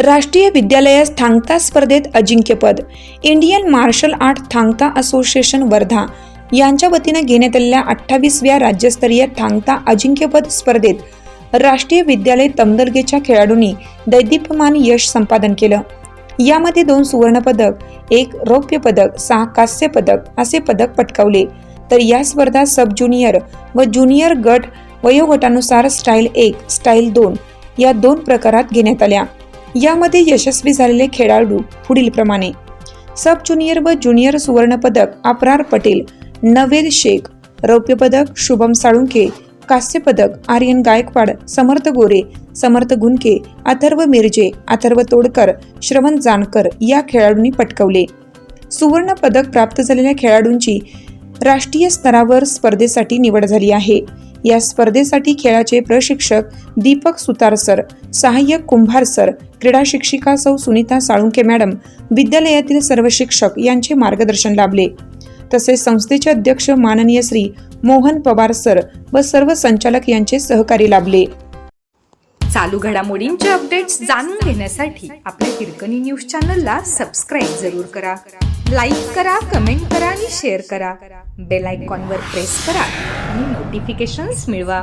राष्ट्रीय विद्यालयास थांगता स्पर्धेत अजिंक्यपद. Indian martial art Thangta association Wardha यांच्या वतीनं घेण्यात आलेल्या अठ्ठावीसव्या राज्यस्तरीय थांगता अजिंक्यपद स्पर्धेत राष्ट्रीय विद्यालय तमदलगेच्या खेळाडूंनी दैदिप्यमान यश संपादन केलं. यामध्ये दोन सुवर्णपदक एक रौप्य पदक सहा कांस्य पदक असे पदक पटकावले. तर या स्पर्धा सब ज्युनियर व ज्युनियर गट वयोगटानुसार स्टाईल एक स्टाईल दोन या दोन प्रकारात घेण्यात आल्या. यामध्ये यशस्वी झालेले खेळाडू पुढील प्रमाणे सब ज्युनियर व ज्युनियर सुवर्णपदक अपरार पटेल नवेद शेख रौप्य पदक शुभम साळुंखे कांस्य पदक आर्यन गायकवाड समर्थ गोरे समर्थ गुनके अथर्व मिरजे अथर्व तोडकर श्रवण जानकर या खेळाडूंनी पटकवले. सुवर्ण पदक प्राप्त झालेल्या खेळाडूंची राष्ट्रीय स्तरावर स्पर्धेसाठी निवड झाली आहे. या स्पर्धेसाठी खेळाचे प्रशिक्षक दीपक सुतार सर सहाय्यक कुंभार सर क्रीडा शिक्षिका सौ सुनीता साळुंके मॅडम विद्यालयातील सर्व शिक्षक यांचे मार्गदर्शन लाभले. तसेच संस्थेचे अध्यक्ष माननीय श्री मोहन पवार सर व सर्व संचालक यांचे सहकारी लाभले. चालू घडामोडींचे अपडेट्स जाणून घेण्यासाठी आपल्या हिरकणी न्यूज चॅनलला सबस्क्राईब जरूर करा. लाईक करा कमेंट करा आणि शेअर करा. बेल आयकॉनवर प्रेस करा आणि नोटिफिकेशन्स मिळवा.